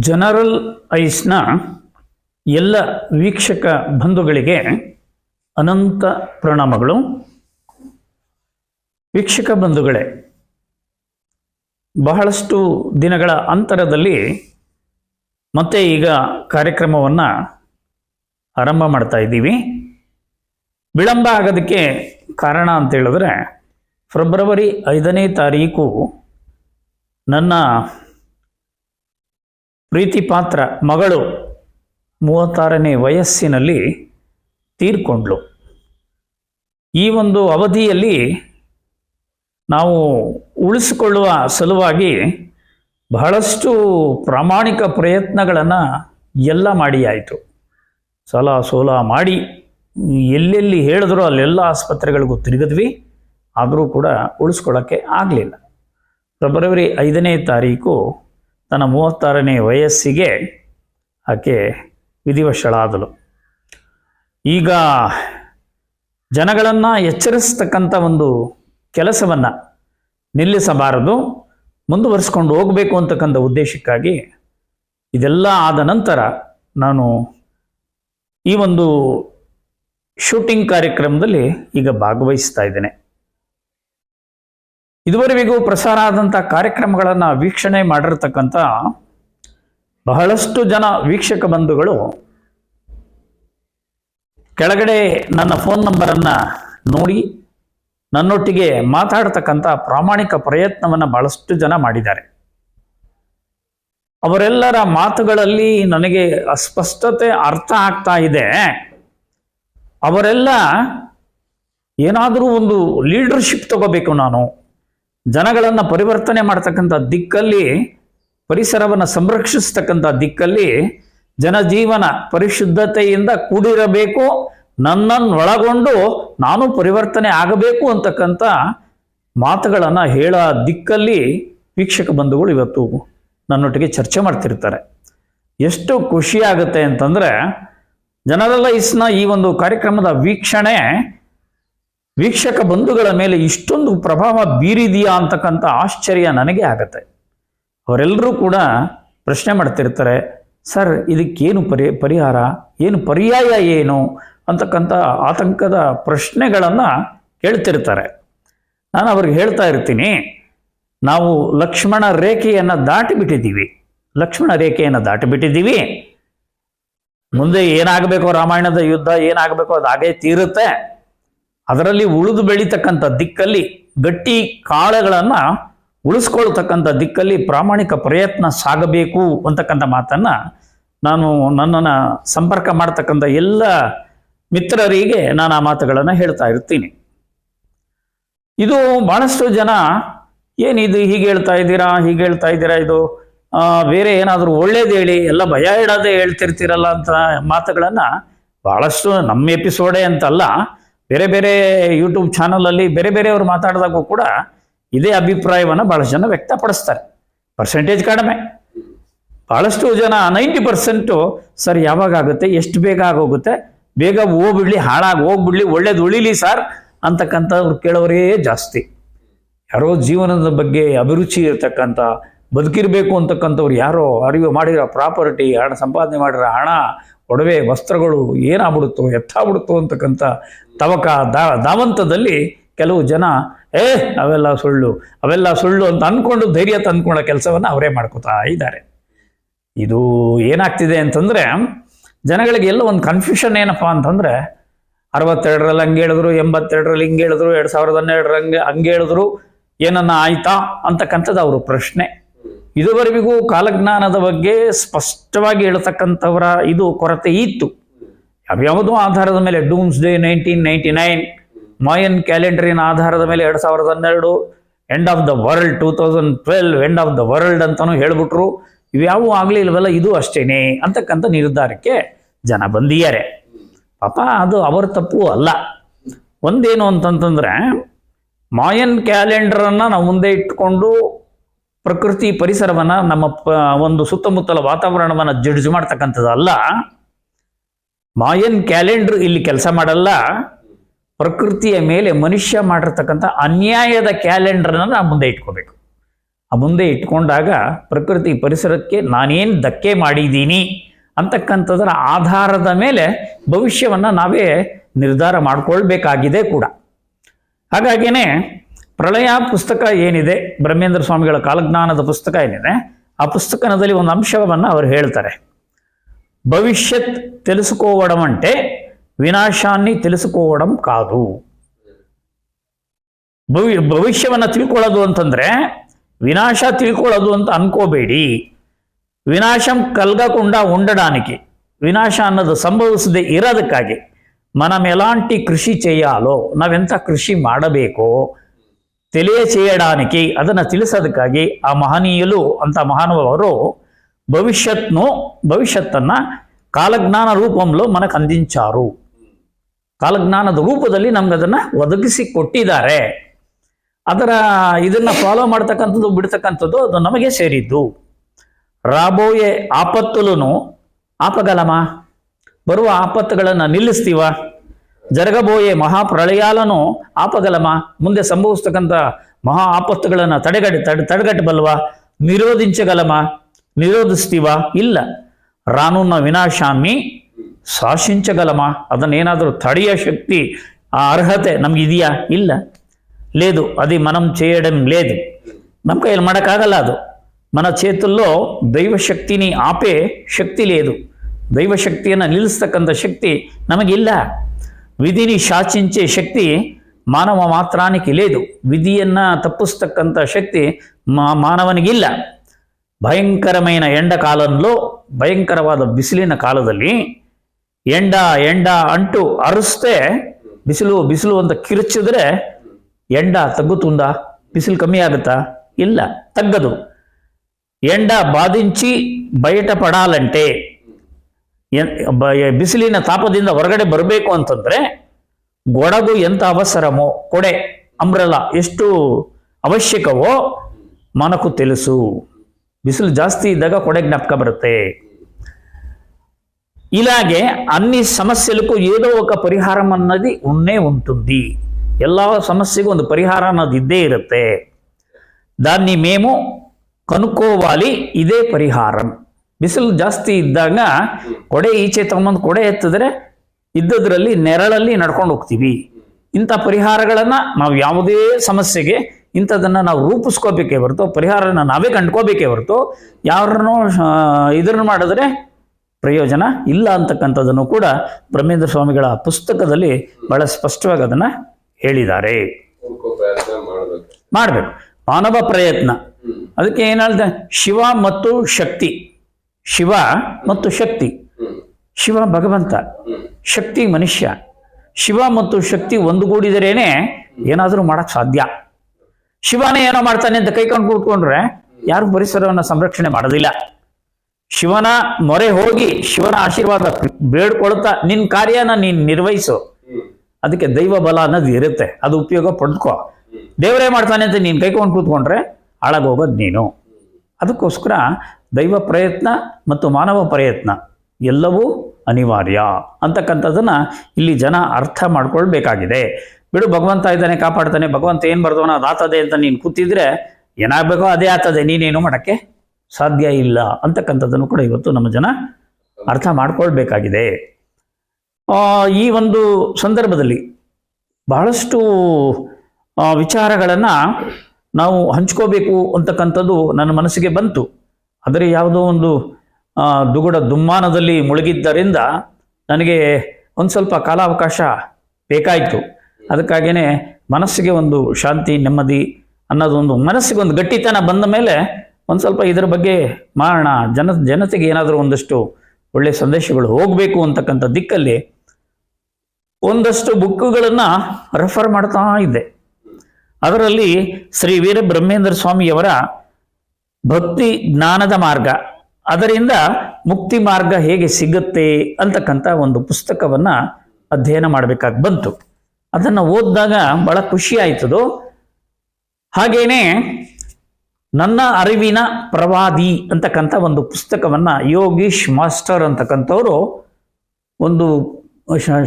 General ಐಸ್ನ ಎಲ್ಲ ವೀಕ್ಷಕ ಬಂಧುಗಳಿಗೆ ಅನಂತ ಪ್ರಣಾಮಗಳು. ವೀಕ್ಷಕ ಬಂಧುಗಳೇ, ಬಹಳಷ್ಟು ದಿನಗಳ ಅಂತರದಲ್ಲಿ ಮತ್ತೆ ಈಗ ಕಾರ್ಯಕ್ರಮವನ್ನು ಆರಂಭ ಮಾಡ್ತಾ ಇದ್ದೀವಿ. ವಿಳಂಬ ಆಗೋದಕ್ಕೆ ಕಾರಣ ಅಂತ ಹೇಳಿದ್ರೆ, ಫೆಬ್ರವರಿ ಐದನೇ ತಾರೀಕು ನನ್ನ ಪ್ರೀತಿ ಪಾತ್ರ ಮಗಳು ಮೂವತ್ತಾರನೇ ವಯಸ್ಸಿನಲ್ಲಿ ತೀರ್ಕೊಂಡ್ಳು. ಈ ಒಂದು ಅವಧಿಯಲ್ಲಿ ನಾವು ಉಳಿಸಿಕೊಳ್ಳುವ ಸಲುವಾಗಿ ಬಹಳಷ್ಟು ಪ್ರಾಮಾಣಿಕ ಪ್ರಯತ್ನಗಳನ್ನು ಎಲ್ಲ ಮಾಡಿ ಆಯಿತು. ಸಲ ಸೋಲ ಮಾಡಿ ಎಲ್ಲೆಲ್ಲಿ ಹೇಳಿದ್ರೂ ಅಲ್ಲೆಲ್ಲ ಆಸ್ಪತ್ರೆಗಳಿಗೂ ತಿರುಗಿದ್ವಿ. ಆದರೂ ಕೂಡ ಉಳಿಸ್ಕೊಳ್ಳೋಕ್ಕೆ ಆಗಲಿಲ್ಲ. ಫೆಬ್ರವರಿ ಐದನೇ ತಾರೀಕು ತನ್ನ ಮೂವತ್ತಾರನೇ ವಯಸ್ಸಿಗೆ ಆಕೆ ವಿಧಿವಶಳಾದಳು. ಈಗ ಜನಗಳನ್ನು ಎಚ್ಚರಿಸ್ತಕ್ಕಂಥ ಒಂದು ಕೆಲಸವನ್ನು ನಿಲ್ಲಿಸಬಾರದು, ಮುಂದುವರಿಸ್ಕೊಂಡು ಹೋಗಬೇಕು ಅಂತಕ್ಕಂಥ ಉದ್ದೇಶಕ್ಕಾಗಿ ಇದೆಲ್ಲ ಆದ ನಂತರ ನಾನು ಈ ಒಂದು ಶೂಟಿಂಗ್ ಕಾರ್ಯಕ್ರಮದಲ್ಲಿ ಈಗ ಭಾಗವಹಿಸ್ತಾ ಇದ್ದೇನೆ. ಇದುವರೆಗೂ ಪ್ರಸಾರ ಆದಂಥ ಕಾರ್ಯಕ್ರಮಗಳನ್ನು ವೀಕ್ಷಣೆ ಮಾಡಿರ್ತಕ್ಕಂಥ ಬಹಳಷ್ಟು ಜನ ವೀಕ್ಷಕ ಬಂಧುಗಳು ಕೆಳಗಡೆ ನನ್ನ ಫೋನ್ ನಂಬರನ್ನು ನೋಡಿ ನನ್ನೊಟ್ಟಿಗೆ ಮಾತಾಡ್ತಕ್ಕಂಥ ಪ್ರಾಮಾಣಿಕ ಪ್ರಯತ್ನವನ್ನು ಬಹಳಷ್ಟು ಜನ ಮಾಡಿದ್ದಾರೆ. ಅವರೆಲ್ಲರ ಮಾತುಗಳಲ್ಲಿ ನನಗೆ ಅಸ್ಪಷ್ಟತೆ ಅರ್ಥ ಆಗ್ತಾ ಇದೆ. ಅವರೆಲ್ಲ ಏನಾದರೂ ಒಂದು ಲೀಡರ್ಶಿಪ್ ತಗೋಬೇಕು ನಾನು. ಜನಗಳನ್ನು ಪರಿವರ್ತನೆ ಮಾಡ್ತಕ್ಕಂಥ ದಿಕ್ಕಲ್ಲಿ, ಪರಿಸರವನ್ನು ಸಂರಕ್ಷಿಸ್ತಕ್ಕಂಥ ದಿಕ್ಕಲ್ಲಿ ಜನಜೀವನ ಪರಿಶುದ್ಧತೆಯಿಂದ ಕೂಡಿರಬೇಕು ನನ್ನನ್ನು ಒಳಗೊಂಡು ನಾನು ಪರಿವರ್ತನೆ ಆಗಬೇಕು ಅಂತಕ್ಕಂಥ ಮಾತುಗಳನ್ನು ಹೇಳೋ ದಿಕ್ಕಲ್ಲಿ ವೀಕ್ಷಕ ಬಂಧುಗಳು ಇವತ್ತು ನನ್ನೊಟ್ಟಿಗೆ ಚರ್ಚೆ ಮಾಡ್ತಿರ್ತಾರೆ. ಎಷ್ಟು ಖುಷಿ ಆಗುತ್ತೆ ಅಂತಂದರೆ, ಜನರಲೈಸ್ನ ಈ ಒಂದು ಕಾರ್ಯಕ್ರಮದ ವೀಕ್ಷಣೆ ವೀಕ್ಷಕ ಬಂಧುಗಳ ಮೇಲೆ ಇಷ್ಟೊಂದು ಪ್ರಭಾವ ಬೀರಿದೆಯಾ ಅಂತಕ್ಕಂಥ ಆಶ್ಚರ್ಯ ನನಗೆ ಆಗತ್ತೆ. ಅವರೆಲ್ಲರೂ ಕೂಡ ಪ್ರಶ್ನೆ ಮಾಡ್ತಿರ್ತಾರೆ, ಸರ್, ಇದಕ್ಕೇನು ಪರಿ, ಪರಿಹಾರ? ಏನು ಪರ್ಯಾಯ ಏನು? ಅಂತಕ್ಕಂಥ ಆತಂಕದ ಪ್ರಶ್ನೆಗಳನ್ನು ಕೇಳ್ತಿರ್ತಾರೆ. ನಾನು ಅವ್ರಿಗೆ ಹೇಳ್ತಾ ಇರ್ತೀನಿ, ನಾವು ಲಕ್ಷ್ಮಣ ರೇಖೆಯನ್ನು ದಾಟಿ ಬಿಟ್ಟಿದ್ದೀವಿ ಲಕ್ಷ್ಮಣ ರೇಖೆಯನ್ನು ದಾಟಿ ಬಿಟ್ಟಿದ್ದೀವಿ ಮುಂದೆ ಏನಾಗಬೇಕೋ ರಾಮಾಯಣದ ಯುದ್ಧ, ಏನಾಗಬೇಕೋ ಅದು ಹಾಗೇ ತೀರುತ್ತೆ. ಅದರಲ್ಲಿ ಉಳಿದು ಬೆಳೀತಕ್ಕಂಥ ದಿಕ್ಕಲ್ಲಿ ಗಟ್ಟಿ ಕಾಳುಗಳನ್ನು ಉಳಿಸ್ಕೊಳ್ತಕ್ಕಂಥ ದಿಕ್ಕಲ್ಲಿ ಪ್ರಾಮಾಣಿಕ ಪ್ರಯತ್ನ ಸಾಗಬೇಕು ಅಂತಕ್ಕಂಥ ಮಾತನ್ನ ನಾನು ನನ್ನನ್ನು ಸಂಪರ್ಕ ಮಾಡ್ತಕ್ಕಂಥ ಎಲ್ಲ ಮಿತ್ರರಿಗೆ ನಾನು ಆ ಮಾತುಗಳನ್ನು ಹೇಳ್ತಾ ಇರ್ತೀನಿ. ಇದು ಬಹಳಷ್ಟು ಜನ ಏನಿದು ಹೀಗೆ ಹೇಳ್ತಾ ಇದ್ದೀರಾ, ಹೀಗೆ ಹೇಳ್ತಾ ಇದ್ದೀರಾ ಇದು? ಬೇರೆ ಏನಾದರೂ ಒಳ್ಳೇದು ಹೇಳಿ, ಎಲ್ಲ ಭಯ ಇಡೋದೇ ಹೇಳ್ತಿರ್ತೀರಲ್ಲ ಅಂತ ಮಾತುಗಳನ್ನು ಬಹಳಷ್ಟು ನಮ್ಮ ಎಪಿಸೋಡೇ ಅಂತಲ್ಲ ಬೇರೆ ಬೇರೆ ಯೂಟ್ಯೂಬ್ ಚಾನಲಲ್ಲಿ ಬೇರೆ ಬೇರೆಯವರು ಮಾತಾಡಿದಾಗೂ ಕೂಡ ಇದೇ ಅಭಿಪ್ರಾಯವನ್ನು ಬಹಳಷ್ಟು ಜನ ವ್ಯಕ್ತಪಡಿಸ್ತಾರೆ. ಪರ್ಸೆಂಟೇಜ್ ಕಡಿಮೆ. ಬಹಳಷ್ಟು ಜನ ನೈಂಟಿ ಪರ್ಸೆಂಟು ಸರ್ ಯಾವಾಗ ಆಗುತ್ತೆ, ಎಷ್ಟು ಬೇಗ ಆಗೋಗುತ್ತೆ, ಬೇಗ ಹೋಗ್ಬಿಡ್ಲಿ, ಹಾಳಾಗಿ ಹೋಗ್ಬಿಡ್ಲಿ, ಒಳ್ಳೇದು ಉಳಿಲಿ ಸರ್ ಅಂತಕ್ಕಂಥವ್ರು ಕೇಳೋರೇ ಜಾಸ್ತಿ. ಯಾರೋ ಜೀವನದ ಬಗ್ಗೆ ಅಭಿರುಚಿ ಇರತಕ್ಕಂಥ, ಬದುಕಿರಬೇಕು ಅಂತಕ್ಕಂಥವ್ರು ಯಾರೋ ಅರಿವು ಮಾಡಿರೋ ಪ್ರಾಪರ್ಟಿ, ಹಣ ಸಂಪಾದನೆ ಮಾಡಿರೋ ಹಣ, ಒಡವೆ, ವಸ್ತ್ರಗಳು ಏನಾಗ್ಬಿಡುತ್ತೋ, ಎತ್ತಾಗ್ಬಿಡುತ್ತೋ ಅಂತಕ್ಕಂಥ ತವಕ ದಾವಂತದಲ್ಲಿ ಕೆಲವು ಜನ, ಏ, ಅವೆಲ್ಲ ಸುಳ್ಳು ಅವೆಲ್ಲ ಸುಳ್ಳು ಅಂತ ಅಂದ್ಕೊಂಡು ಧೈರ್ಯ ತಂದ್ಕೊಳ್ಳೋ ಕೆಲಸವನ್ನು ಅವರೇ ಮಾಡ್ಕೋತಾ ಇದ್ದಾರೆ. ಇದು ಏನಾಗ್ತಿದೆ ಅಂತಂದರೆ, ಜನಗಳಿಗೆ ಎಲ್ಲ ಒಂದು ಕನ್ಫ್ಯೂಷನ್ ಏನಪ್ಪ ಅಂತಂದರೆ, ಅರವತ್ತೆರಡರಲ್ಲಿ ಹಂಗೆ ಹೇಳಿದ್ರು, ಎಂಬತ್ತೆರಡರಲ್ಲಿ ಹಿಂಗೆ ಹೇಳಿದ್ರು, ಎರಡು ಸಾವಿರದ ಹನ್ನೆರಡರ ಹಂಗೆ ಹಂಗೆ ಹೇಳಿದ್ರು, ಏನನ್ನ ಆಯ್ತಾ ಅಂತಕ್ಕಂಥದ್ದು ಅವರು ಪ್ರಶ್ನೆ. ಇದುವರೆಗೂ ಕಾಲಜ್ಞಾನದ ಬಗ್ಗೆ ಸ್ಪಷ್ಟವಾಗಿ ಹೇಳ್ತಕ್ಕಂಥವರ ಇದು ಕೊರತೆ ಇತ್ತು. ಯಾವ್ಯಾವುದೋ ಆಧಾರದ ಮೇಲೆ doomsday nineteen ninety nine Mayan ಕ್ಯಾಲೆಂಡರಿನ ಆಧಾರದ ಮೇಲೆ ಎರಡು ಸಾವಿರದ ಹನ್ನೆರಡು end of the world two thousand twelve end of the world ಅಂತಲೂ ಹೇಳ್ಬಿಟ್ರು. ಇವ್ಯಾವೂ ಆಗಲಿಲ್ವಲ್ಲ ಇದು ಅಷ್ಟೇನೆ ಅಂತಕ್ಕಂಥ ನಿರ್ಧಾರಕ್ಕೆ ಜನ ಬಂದಿದ್ದಾರೆ. ಪಾಪ ಅದು ಅವರ ತಪ್ಪು ಅಲ್ಲ. ಒಂದೇನು ಅಂತಂತಂದ್ರೆ ಮಾಯನ್ ಕ್ಯಾಲೆಂಡರನ್ನು ನಾವು ಮುಂದೆ ಇಟ್ಕೊಂಡು ಪ್ರಕೃತಿ ಪರಿಸರವನ್ನು ನಮ್ಮ ಒಂದು ಸುತ್ತಮುತ್ತಲ ವಾತಾವರಣವನ್ನು ಜಡ್ಜ್ ಮಾಡ್ತಕ್ಕಂಥದ್ದಲ್ಲ. ಮಾಯನ್ ಕ್ಯಾಲೆಂಡರ್ ಇಲ್ಲಿ ಕೆಲಸ ಮಾಡಲ್ಲ. ಪ್ರಕೃತಿಯ ಮೇಲೆ ಮನುಷ್ಯ ಮಾಡಿರ್ತಕ್ಕಂಥ ಅನ್ಯಾಯದ ಕ್ಯಾಲೆಂಡರ್ನ ನಾವು ಮುಂದೆ ಇಟ್ಕೋಬೇಕು. ಆ ಮುಂದೆ ಇಟ್ಕೊಂಡಾಗ ಪ್ರಕೃತಿ ಪರಿಸರಕ್ಕೆ ನಾನೇನು ಧಕ್ಕೆ ಮಾಡಿದ್ದೀನಿ ಅಂತಕ್ಕಂಥದ್ರ ಆಧಾರದ ಮೇಲೆ ಭವಿಷ್ಯವನ್ನು ನಾವೇ ನಿರ್ಧಾರ ಮಾಡಿಕೊಳ್ಬೇಕಾಗಿದೆ ಕೂಡ. ಹಾಗಾಗಿನೇ ಪ್ರಳಯ ಪುಸ್ತಕ ಏನಿದೆ, ಬ್ರಹ್ಮೇಂದ್ರ ಸ್ವಾಮಿಗಳ ಕಾಲಜ್ಞಾನದ ಪುಸ್ತಕ ಏನಿದೆ, ಆ ಪುಸ್ತಕದಲ್ಲಿ ಒಂದು ಅಂಶವನ್ನು ಅವರು ಹೇಳ್ತಾರೆ. భవిష్యత్ తెలుసుకోవడం అంటే వినాశాన్ని తెలుసుకోవడం కాదు. భవి ಭವಿಷ್ಯವನ್ನು ತಿಳ್ಕೊಳ್ಳೋದು ಅಂತಂದರೆ వినాశ ತಿಳ್ಕೊಳ್ಳೋದು ಅಂತ అనుకోబేడి. వినాశం కలగకుండా ఉండడానికి వినాశ అన్నది సంభవిస్తుంది ఇరదు కాగి మనం ఎలాంటి కృషి చేయాలో నావెంత కృషి మాడబేకో తెలియచేయడానికి ಅದನ್ನು ತಿಳಿಸೋದಕ್ಕಾಗಿ ఆ మహనీయులు అంత మహానుభాವರು ಭವಿಷ್ಯತ್ನು, ಭವಿಷ್ಯತ್ತನ್ನು ಕಾಲಜ್ಞಾನ ರೂಪಂಲೋ ಮನಕ್ಕೆ ಅಂದಿಂಚಾರು. ಕಾಲಜ್ಞಾನದ ರೂಪದಲ್ಲಿ ನಮ್ಗೆ ಅದನ್ನು ಒದಗಿಸಿ ಕೊಟ್ಟಿದ್ದಾರೆ. ಅದರ ಇದನ್ನು ಫಾಲೋ ಮಾಡ್ತಕ್ಕಂಥದ್ದು, ಬಿಡ್ತಕ್ಕಂಥದ್ದು ಅದು ನಮಗೆ ಸೇರಿದ್ದು. ರಾಬೋಯೆ ಆಪತ್ತುಲೂ ಆಪಗಲಮ? ಬರುವ ಆಪತ್ತುಗಳನ್ನು ನಿಲ್ಲಿಸ್ತೀವ? ಜರಗಬೋಯೆ ಮಹಾಪ್ರಳಯಾಲನು ಆಪಗಲಮ? ಮುಂದೆ ಸಂಭವಿಸ್ತಕ್ಕಂಥ ಮಹಾ ಆಪತ್ತುಗಳನ್ನು ತಡೆಗಟ್ಟ ತಡೆಗಟ್ಟಬಲ್ವ? ನಿರೋಧಿಂಚಗಲಮ? ನಿರೋಧಿಸ್ತೀವಾ ಇಲ್ಲ ರಾನುನ್ನ ವಿನಾಶಾಮಿ ಶಾಸಿಸಗಲಮಾ ಅದನ್ನೇನಾದರೂ ತಡೆಯ శక్తి ఆ అర్హತೆ ನಮಗಿದೆಯಾ ಇಲ್ಲ లేదు అది మనం చేయడం లేదు నమ్మక ఇలా మడకాగల ಅದು మన చేతుల్లో దైవశక్తిని ఆపే శక్తి లేదు దైవశక్తిಯನ್ನು ನಿಲ್ಲಿಸ್ತಕ್ಕಂಥ ಶಕ್ತಿ ನಮಗಿಲ್ಲ ವಿಧಿని శాసించే శక్తి ಮಾನವ ಮಾತ್ರಾనికి లేదు ವಿಧಿಯನ್ನು ತಪ್ಪಿಸ್ತಕ್ಕಂಥ ಶಕ್ತಿ ಮಾನವನಿಗಿಲ್ಲ ಭಯಂಕರಮೈನ ಎಂಡ కాలంలో ಭಯಂಕರವಾದ ಬಿಸಿಲಿನ ಕಾಲದಲ್ಲಿ ಎಂಡ ಎಂಡ ಅಂಟು అరుస్తే ಬಿಸಿಲು ಬಿಸಿಲು ಅಂತ ಕಿರುಚಿದ್ರೆ ಎಂಡ ತಗ್ಗುతుందా ಬಿಸಿಲು ಕಮ್ಮಿ ಆಗುತ್ತಾ? ಇಲ್ಲ, ತಗ್ಗದು. ಎಂಡ ಬಾಧಿಂಚಿ ಬಯಟ ಪಡಾಲಂಟೆ. ಬಿಸಿಲಿನ ತಾಪದಿಂದ ಹೊರಗಡೆ ಬರಬೇಕು ಅಂತಂದ್ರೆ ಗೊಡಗು ಎಂತ ಅವಸರಮೋ, ಕೊಡೆ, ಅಂಬ್ರಲ, ಎಷ್ಟು ಅವಶ್ಯಕವೋ మనకు తెలుసు ಬಿಸಿಲು ಜಾಸ್ತಿ ಇದ್ದಾಗ ಕೊಡೆ ಜ್ಞಾಪಕ ಬರುತ್ತೆ. ಇಲಾಗೆ ಅನ್ನಿ ಸಮಸ್ಯೆಗೂ ఏదో ఒక ಪರಿಹಾರ ಅನ್ನೋದಿ ಉಣ್ಣೆ ఉంటుంది ಎಲ್ಲ ಸಮಸ್ಯೆಗೂ ಒಂದು ಪರಿಹಾರ ಅನ್ನೋದು ಇದ್ದೇ ಇರುತ್ತೆ. ದಾನ್ನಿ ಮೇಮು ಕನುಕೋವಾಲಿ ಇದೇ ಬಿಸಿಲು ಜಾಸ್ತಿ ಇದ್ದಾಗ ಕೊಡೆ ಈಚೆ ತಗೊಂಬಂದು ಕೊಡೆ ಎತ್ತಿದ್ರೆ ಇದ್ದದ್ರಲ್ಲಿ ನೆರಳಲ್ಲಿ ನಡ್ಕೊಂಡು ಹೋಗ್ತೀವಿ. ಇಂಥ ಪರಿಹಾರಗಳನ್ನು ನಾವು ಯಾವುದೇ ಸಮಸ್ಯೆಗೆ ಇಂಥದನ್ನ ನಾವು ರೂಪಿಸ್ಕೋಬೇಕೇ ಹೊರತು, ಪರಿಹಾರನ ನಾವೇ ಕಂಡ್ಕೋಬೇಕೇ ಹೊರತು, ಯಾರನ್ನು ಇದನ್ನು ಮಾಡಿದ್ರೆ ಪ್ರಯೋಜನ ಇಲ್ಲ ಅಂತಕ್ಕಂಥದ್ದನ್ನು ಕೂಡ ಬ್ರಹ್ಮೇಂದ್ರ ಸ್ವಾಮಿಗಳ ಪುಸ್ತಕದಲ್ಲಿ ಬಹಳ ಸ್ಪಷ್ಟವಾಗಿ ಅದನ್ನು ಹೇಳಿದ್ದಾರೆ. ಮಾಡ್ಬೇಕು. ಮಾನವ ಪ್ರಯತ್ನ. ಅದಕ್ಕೆ ಏನು ಶಿವ ಮತ್ತು ಶಕ್ತಿ. ಶಿವ ಮತ್ತು ಶಕ್ತಿ. ಶಿವ ಭಗವಂತ. ಶಕ್ತಿ ಮನುಷ್ಯ. ಶಿವ ಮತ್ತು ಶಕ್ತಿ ಒಂದುಗೂಡಿದರೇನೆ ಏನಾದರೂ ಮಾಡೋಕ್ಕೆ ಸಾಧ್ಯ. ಶಿವನೇ ಏನೋ ಮಾಡ್ತಾನೆ ಅಂತ ಕೈಕೊಂಡು ಕೂತ್ಕೊಂಡ್ರೆ ಯಾರು ಪರಿಸರವನ್ನು ಸಂರಕ್ಷಣೆ ಮಾಡೋದಿಲ್ಲ. ಶಿವನ ಮೊರೆ ಹೋಗಿ ಶಿವನ ಆಶೀರ್ವಾದ ಬೇಡ್ಕೊಳ್ತಾ ನಿನ್ ಕಾರ್ಯನ ನೀನ್ ನಿರ್ವಹಿಸು. ಅದಕ್ಕೆ ದೈವ ಬಲ ಅನ್ನೋದು ಇರುತ್ತೆ. ಅದು ಉಪಯೋಗ ಪಡ್ಕೋ. ದೇವರೇ ಮಾಡ್ತಾನೆ ಅಂತ ನೀನು ಕೈಕೊಂಡು ಕೂತ್ಕೊಂಡ್ರೆ ಹಾಳಾಗೋಗೋದು ನೀನು. ಅದಕ್ಕೋಸ್ಕರ ದೈವ ಪ್ರಯತ್ನ ಮತ್ತು ಮಾನವ ಪ್ರಯತ್ನ ಎಲ್ಲವೂ ಅನಿವಾರ್ಯ. ಅಂತಕ್ಕಂಥದ್ದನ್ನ ಇಲ್ಲಿ ಜನ ಅರ್ಥ ಮಾಡ್ಕೊಳ್ಬೇಕಾಗಿದೆ. ಬಿಡು, ಭಗವಂತ ಇದ್ದಾನೆ, ಕಾಪಾಡ್ತಾನೆ. ಭಗವಂತ ಏನು ಬರ್ದವನ ಅದಾತದೆ ಅಂತ ನೀನು ಕೂತಿದ್ರೆ ಏನಾಗಬೇಕೋ ಅದೇ ಆತದೆ. ನೀನೇನು ಮಾಡೋಕ್ಕೆ ಸಾಧ್ಯ ಇಲ್ಲ. ಅಂತಕ್ಕಂಥದ್ದನ್ನು ಕೂಡ ಇವತ್ತು ನಮ್ಮ ಜನ ಅರ್ಥ ಮಾಡ್ಕೊಳ್ಬೇಕಾಗಿದೆ. ಈ ಒಂದು ಸಂದರ್ಭದಲ್ಲಿ ಬಹಳಷ್ಟು ವಿಚಾರಗಳನ್ನು ನಾವು ಹಂಚ್ಕೋಬೇಕು ಅಂತಕ್ಕಂಥದ್ದು ನನ್ನ ಮನಸ್ಸಿಗೆ ಬಂತು. ಆದರೆ ಯಾವುದೋ ಒಂದು ದುಗುಡ ದುಮ್ಮಾನದಲ್ಲಿ ಮುಳುಗಿದ್ದರಿಂದ ನನಗೆ ಒಂದು ಸ್ವಲ್ಪ ಕಾಲಾವಕಾಶ ಬೇಕಾಯಿತು. ಅದಕ್ಕಾಗಿಯೇ ಮನಸ್ಸಿಗೆ ಒಂದು ಶಾಂತಿ, ನೆಮ್ಮದಿ ಅನ್ನೋದೊಂದು, ಮನಸ್ಸಿಗೆ ಒಂದು ಗಟ್ಟಿತನ ಬಂದ ಮೇಲೆ ಒಂದು ಸ್ವಲ್ಪ ಇದರ ಬಗ್ಗೆ ಮಾಡೋಣ ಜನ, ಜನತೆಗೆ ಏನಾದರೂ ಒಂದಷ್ಟು ಒಳ್ಳೆಯ ಸಂದೇಶಗಳು ಹೋಗಬೇಕು ಅಂತಕ್ಕಂಥ ದಿಕ್ಕಲ್ಲಿ ಒಂದಷ್ಟು ಬುಕ್ಕುಗಳನ್ನು ರೆಫರ್ ಮಾಡ್ತಾ ಇದ್ದೆ. ಅದರಲ್ಲಿ ಶ್ರೀ ವೀರ ಬ್ರಹ್ಮೇಂದ್ರ ಸ್ವಾಮಿಯವರ ಭಕ್ತಿ ಜ್ಞಾನದ ಮಾರ್ಗ. ಅದರಿಂದ ಮುಕ್ತಿ ಮಾರ್ಗ ಹೇಗೆ ಸಿಗುತ್ತೆ ಅಂತಕ್ಕಂಥ ಒಂದು ಪುಸ್ತಕವನ್ನ ಅಧ್ಯಯನ ಮಾಡಬೇಕಾಗಿ ಬಂತು. ಅದನ್ನು ಓದಿದಾಗ ಬಹಳ ಖುಷಿ ಆಯ್ತದು. ಹಾಗೇನೆ ನನ್ನ ಅರಿವಿನ ಪ್ರವಾದಿ ಅಂತಕ್ಕಂಥ ಒಂದು ಪುಸ್ತಕವನ್ನ ಯೋಗೀಶ್ ಮಾಸ್ಟರ್ ಅಂತಕ್ಕಂಥವ್ರು ಒಂದು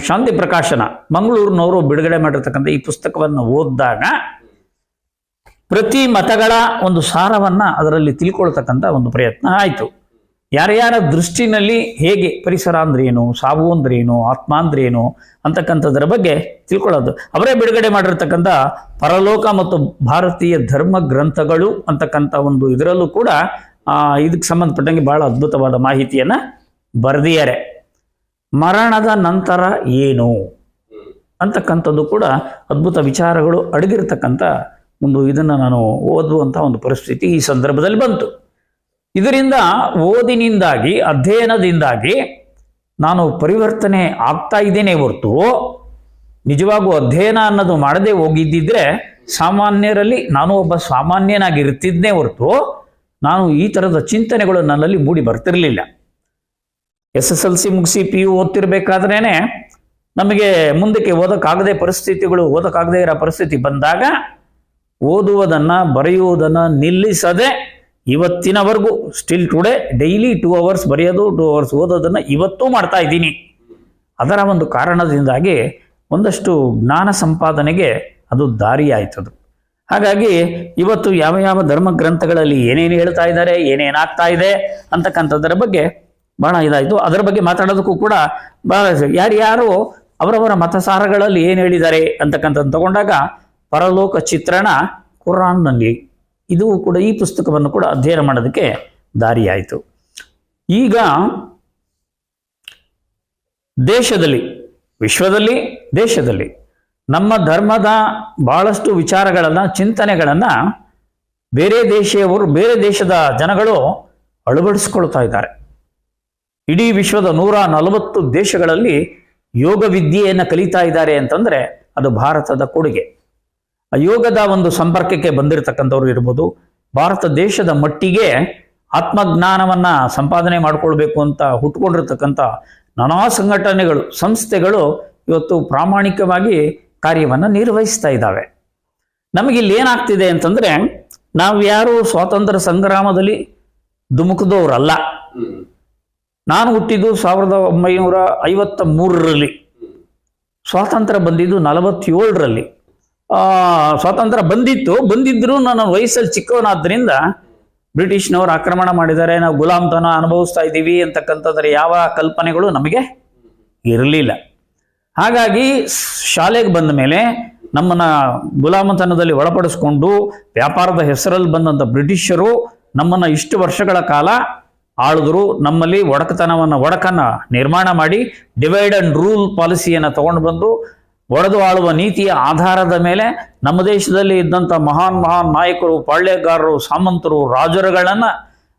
ಶಾಂತಿ ಪ್ರಕಾಶನ ಮಂಗಳೂರಿನವರು ಬಿಡುಗಡೆ ಮಾಡಿರ್ತಕ್ಕಂಥ ಈ ಪುಸ್ತಕವನ್ನು ಓದಿದಾಗ ಪ್ರತಿ ಮತಗಳ ಒಂದು ಸಾರವನ್ನು ಅದರಲ್ಲಿ ತಿಳ್ಕೊಳ್ತಕ್ಕಂಥ ಒಂದು ಪ್ರಯತ್ನ ಆಯಿತು. ಯಾರ್ಯಾರ ದೃಷ್ಟಿನಲ್ಲಿ ಹೇಗೆ ಪರಿಸರ ಅಂದ್ರೇನು, ಸಾವು ಅಂದ್ರೇನು, ಆತ್ಮ ಅಂದ್ರೇನು ಅಂತಕ್ಕಂಥದ್ರ ಬಗ್ಗೆ ತಿಳ್ಕೊಳ್ಳೋದು. ಅವರೇ ಬಿಡುಗಡೆ ಮಾಡಿರ್ತಕ್ಕಂಥ ಪರಲೋಕ ಮತ್ತು ಭಾರತೀಯ ಧರ್ಮ ಗ್ರಂಥಗಳು ಅಂತಕ್ಕಂಥ ಒಂದು ಇದರಲ್ಲೂ ಕೂಡ ಇದಕ್ಕೆ ಸಂಬಂಧಪಟ್ಟಂಗೆ ಬಹಳ ಅದ್ಭುತವಾದ ಮಾಹಿತಿಯನ್ನ ಬರೆದಿದ್ದಾರೆ. ಮರಣದ ನಂತರ ಏನು ಅಂತಕ್ಕಂಥದ್ದು ಕೂಡ ಅದ್ಭುತ ವಿಚಾರಗಳು ಅಡಗಿರ್ತಕ್ಕಂಥ ಒಂದು ಇದನ್ನು ನಾನು ಓದುವಂಥ ಒಂದು ಪರಿಸ್ಥಿತಿ ಈ ಸಂದರ್ಭದಲ್ಲಿ ಬಂತು. ಇದರಿಂದ ಓದಿನಿಂದಾಗಿ, ಅಧ್ಯಯನದಿಂದಾಗಿ ನಾನು ಪರಿವರ್ತನೆ ಆಗ್ತಾ ಇದ್ದೇನೆ ಹೊರತು ನಿಜವಾಗೂ ಅಧ್ಯಯನ ಅನ್ನೋದು ಮಾಡದೆ ಹೋಗಿದ್ದಿದ್ರೆ ಸಾಮಾನ್ಯರಲ್ಲಿ ನಾನು ಒಬ್ಬ ಸಾಮಾನ್ಯನಾಗಿರ್ತಿದ್ನೇ ಹೊರತು ನಾನು ಈ ಥರದ ಚಿಂತನೆಗಳು ನನ್ನಲ್ಲಿ ಮೂಡಿ ಬರ್ತಿರಲಿಲ್ಲ. ಎಸ್ ಎಸ್ ಎಲ್ ಸಿ ಮುಗಿಸಿ ಪಿ ಯು ಓದ್ತಿರ್ಬೇಕಾದ್ರೇನೆ ನಮಗೆ ಮುಂದಕ್ಕೆ ಓದಕ್ಕಾಗದೆ ಪರಿಸ್ಥಿತಿಗಳು, ಓದಕ್ಕಾಗದೇ ಇರೋ ಪರಿಸ್ಥಿತಿ ಬಂದಾಗ ಓದುವುದನ್ನ, ಬರೆಯುವುದನ್ನು ನಿಲ್ಲಿಸದೆ ಇವತ್ತಿನವರೆಗೂ still today daily two hours ಬರೆಯೋದು ಟೂ ಅವರ್ಸ್ ಓದೋದನ್ನು ಇವತ್ತೂ ಮಾಡ್ತಾ ಇದ್ದೀನಿ. ಅದರ ಒಂದು ಕಾರಣದಿಂದಾಗಿ ಒಂದಷ್ಟು ಜ್ಞಾನ ಸಂಪಾದನೆಗೆ ಅದು ದಾರಿಯಾಯ್ತದು. ಹಾಗಾಗಿ ಇವತ್ತು ಯಾವ ಯಾವ ಧರ್ಮ ಗ್ರಂಥಗಳಲ್ಲಿ ಏನೇನು ಹೇಳ್ತಾ ಇದ್ದಾರೆ, ಏನೇನಾಗ್ತಾ ಇದೆ ಅಂತಕ್ಕಂಥದ್ರ ಬಗ್ಗೆ ಬಹಳ ಇದಾಯಿತು. ಅದರ ಬಗ್ಗೆ ಮಾತಾಡೋದಕ್ಕೂ ಕೂಡ ಬಹಳ ಯಾರ್ಯಾರು ಅವರವರ ಮತಸಾರಗಳಲ್ಲಿ ಏನು ಹೇಳಿದ್ದಾರೆ ಅಂತಕ್ಕಂಥದ್ದು ತಗೊಂಡಾಗ ಪರಲೋಕ ಚಿತ್ರಣ ಕುರಾನ್ನಲ್ಲಿ ಇದು ಕೂಡ ಈ ಪುಸ್ತಕವನ್ನು ಕೂಡ ಅಧ್ಯಯನ ಮಾಡೋದಕ್ಕೆ ದಾರಿಯಾಯಿತು. ಈಗ ದೇಶದಲ್ಲಿ, ವಿಶ್ವದಲ್ಲಿ, ದೇಶದಲ್ಲಿ ನಮ್ಮ ಧರ್ಮದ ಬಹಳಷ್ಟು ವಿಚಾರಗಳನ್ನು, ಚಿಂತನೆಗಳನ್ನು ಬೇರೆ ದೇಶೀಯವರು, ಬೇರೆ ದೇಶದ ಜನಗಳು ಅಳವಡಿಸ್ಕೊಳ್ತಾ ಇದ್ದಾರೆ. ಇಡೀ ವಿಶ್ವದ ನೂರ ನಲವತ್ತು ದೇಶಗಳಲ್ಲಿ ಯೋಗ ವಿದ್ಯೆಯನ್ನು ಕಲಿತಾ ಇದ್ದಾರೆ ಅಂತಂದ್ರೆ ಅದು ಭಾರತದ ಕೊಡುಗೆ. ಯೋಗದ ಒಂದು ಸಂಪರ್ಕಕ್ಕೆ ಬಂದಿರತಕ್ಕಂಥವ್ರು ಇರ್ಬೋದು. ಭಾರತ ದೇಶದ ಮಟ್ಟಿಗೆ ಆತ್ಮಜ್ಞಾನವನ್ನ ಸಂಪಾದನೆ ಮಾಡಿಕೊಳ್ಬೇಕು ಅಂತ ಹುಟ್ಕೊಂಡಿರ್ತಕ್ಕಂಥ ನಾನಾ ಸಂಘಟನೆಗಳು, ಸಂಸ್ಥೆಗಳು ಇವತ್ತು ಪ್ರಾಮಾಣಿಕವಾಗಿ ಕಾರ್ಯವನ್ನು ನಿರ್ವಹಿಸ್ತಾ ಇದ್ದಾವೆ. ನಮಗೆ ಇಲ್ಲಿ ಏನಾಗ್ತಿದೆ ಅಂತಂದ್ರೆ, ನಾವು ಯಾರು ಸ್ವಾತಂತ್ರ್ಯ ಸಂಗ್ರಾಮದಲ್ಲಿ ಧುಮುಕದವರಲ್ಲ. ನಾನು ಹುಟ್ಟಿದ್ದು ಸಾವಿರದ ಒಂಬೈನೂರ ಐವತ್ತ ಮೂರರಲ್ಲಿ. ಸ್ವಾತಂತ್ರ್ಯ ಬಂದಿದ್ದು ನಲವತ್ತೇಳರಲ್ಲಿ. ಸ್ವಾತಂತ್ರ್ಯ ಬಂದಿತ್ತು. ಬಂದಿದ್ರು ನನ್ನ ವಯಸ್ಸಲ್ಲಿ ಚಿಕ್ಕವನಾದ್ರಿಂದ ಬ್ರಿಟಿಷ್ನವರು ಆಕ್ರಮಣ ಮಾಡಿದ್ದಾರೆ. ನಾವು ಗುಲಾಮ್ತನ ಅನುಭವಿಸ್ತಾ ಇದ್ದೀವಿ ಅಂತಕ್ಕಂಥದ್ರ ಯಾವ ಕಲ್ಪನೆಗಳು ನಮಗೆ ಇರಲಿಲ್ಲ. ಹಾಗಾಗಿ ಶಾಲೆಗೆ ಬಂದ ಮೇಲೆ ನಮ್ಮನ್ನ ಗುಲಾಮತನದಲ್ಲಿ ಒಳಪಡಿಸ್ಕೊಂಡು ವ್ಯಾಪಾರದ ಹೆಸರಲ್ಲಿ ಬಂದಂಥ ಬ್ರಿಟಿಷರು ನಮ್ಮನ್ನ ಇಷ್ಟು ವರ್ಷಗಳ ಕಾಲ ಆಳಿದ್ರು. ನಮ್ಮಲ್ಲಿ ಒಡಕತನವನ್ನು, ಒಡಕನ್ನ ನಿರ್ಮಾಣ ಮಾಡಿ ಡಿವೈಡ್ ಅಂಡ್ ರೂಲ್ ಪಾಲಿಸಿಯನ್ನು ತಗೊಂಡು ಬಂದು ಒಡೆದು ಆಳುವ ನೀತಿಯ ಆಧಾರದ ಮೇಲೆ ನಮ್ಮ ದೇಶದಲ್ಲಿ ಇದ್ದಂಥ ಮಹಾನ್ ಮಹಾನ್ ನಾಯಕರು, ಪಾಳ್ಯಗಾರರು, ಸಾಮಂತರು, ರಾಜರುಗಳನ್ನು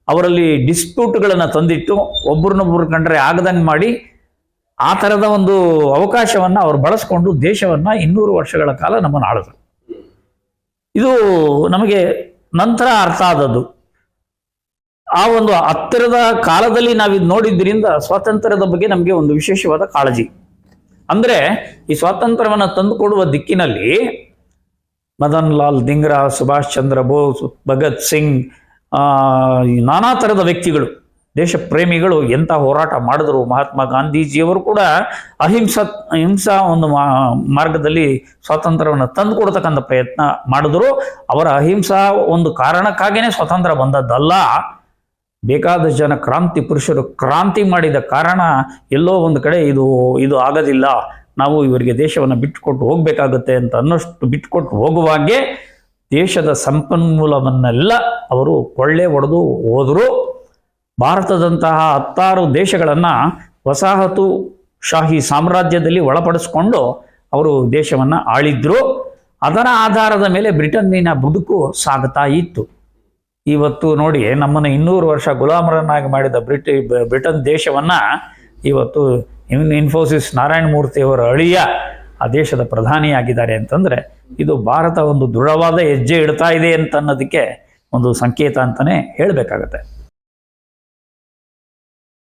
ಅವರಲ್ಲಿ ಡಿಸ್ಪ್ಯೂಟ್ಗಳನ್ನು ತಂದಿಟ್ಟು ಒಬ್ಬರನ್ನೊಬ್ಬರು ಕಂಡ್ರೆ ಆಗದಂಗೆ ಮಾಡಿ ಆ ಥರದ ಒಂದು ಅವಕಾಶವನ್ನ ಅವರು ಬಳಸ್ಕೊಂಡು ದೇಶವನ್ನ ಇನ್ನೂರು ವರ್ಷಗಳ ಕಾಲ ನಮ್ಮನ್ನು ಆಳಿದ್ರು. ಇದು ನಮಗೆ ನಂತರ ಅರ್ಥ ಆದದ್ದು. ಆ ಒಂದು ಹತ್ತಿರದ ಕಾಲದಲ್ಲಿ ನಾವಿದ್ ನೋಡಿದ್ರಿಂದ ಸ್ವಾತಂತ್ರ್ಯದ ಬಗ್ಗೆ ನಮಗೆ ಒಂದು ವಿಶೇಷವಾದ ಕಾಳಜಿ. ಅಂದ್ರೆ ಈ ಸ್ವಾತಂತ್ರ್ಯವನ್ನು ತಂದುಕೊಡುವ ದಿಕ್ಕಿನಲ್ಲಿ ಮದನ್ ಲಾಲ್ ದಿಂಗ್ರಾ, ಸುಭಾಷ್ ಚಂದ್ರ ಬೋಸ್, ಭಗತ್ ಸಿಂಗ್ ನಾನಾ ಥರದ ವ್ಯಕ್ತಿಗಳು ದೇಶ ಪ್ರೇಮಿಗಳು ಎಂಥ ಹೋರಾಟ ಮಾಡಿದ್ರು. ಮಹಾತ್ಮ ಗಾಂಧೀಜಿಯವರು ಕೂಡ ಅಹಿಂಸಾ ಅಹಿಂಸಾ ಒಂದು ಮಾರ್ಗದಲ್ಲಿ ಸ್ವಾತಂತ್ರ್ಯವನ್ನು ತಂದುಕೊಡ್ತಕ್ಕಂಥ ಪ್ರಯತ್ನ ಮಾಡಿದ್ರು. ಅವರ ಅಹಿಂಸಾ ಒಂದು ಕಾರಣಕ್ಕಾಗಿಯೇ ಸ್ವಾತಂತ್ರ್ಯ ಬಂದದ್ದಲ್ಲ. ಬೇಕಾದ ಜನ ಕ್ರಾಂತಿ ಪುರುಷರು ಕ್ರಾಂತಿ ಮಾಡಿದ ಕಾರಣ ಎಲ್ಲೋ ಒಂದು ಕಡೆ ಇದು ಇದು ಆಗೋದಿಲ್ಲ. ನಾವು ಇವರಿಗೆ ದೇಶವನ್ನು ಬಿಟ್ಟುಕೊಟ್ಟು ಹೋಗಬೇಕಾಗುತ್ತೆ ಅಂತ ಅನ್ನೋಷ್ಟು ಬಿಟ್ಟುಕೊಟ್ಟು ಹೋಗುವಾಗೆ ದೇಶದ ಸಂಪನ್ಮೂಲವನ್ನೆಲ್ಲ ಅವರು ಕೊಳ್ಳೆ ಹೊಡೆದು ಹೋದರು. ಭಾರತದಂತಹ ಹತ್ತಾರು ದೇಶಗಳನ್ನು ವಸಾಹತು ಶಾಹಿ ಸಾಮ್ರಾಜ್ಯದಲ್ಲಿ ಒಳಪಡಿಸ್ಕೊಂಡು ಅವರು ದೇಶವನ್ನು ಆಳಿದ್ರು. ಅದರ ಆಧಾರದ ಮೇಲೆ ಬ್ರಿಟನ್ನಿನ ಬದುಕು ಸಾಗುತ್ತಾ ಇತ್ತು. ಇವತ್ತು ನೋಡಿ ನಮ್ಮನ್ನು ಇನ್ನೂರು ವರ್ಷ ಗುಲಾಮರನ್ನಾಗಿ ಮಾಡಿದ ಬ್ರಿಟಿ ಬ್ರಿಟನ್ ದೇಶವನ್ನು ಇವತ್ತು ಇನ್ ಇನ್ಫೋಸಿಸ್ ನಾರಾಯಣ ಮೂರ್ತಿಯವರ ಅಳಿಯ ಆ ದೇಶದ ಪ್ರಧಾನಿಯಾಗಿದ್ದಾರೆ ಅಂತಂದರೆ ಇದು ಭಾರತ ಒಂದು ದೃಢವಾದ ಹೆಜ್ಜೆ ಇಡ್ತಾ ಇದೆ ಅಂತ ಅನ್ನೋದಕ್ಕೆ ಒಂದು ಸಂಕೇತ ಅಂತಲೇ ಹೇಳಬೇಕಾಗತ್ತೆ.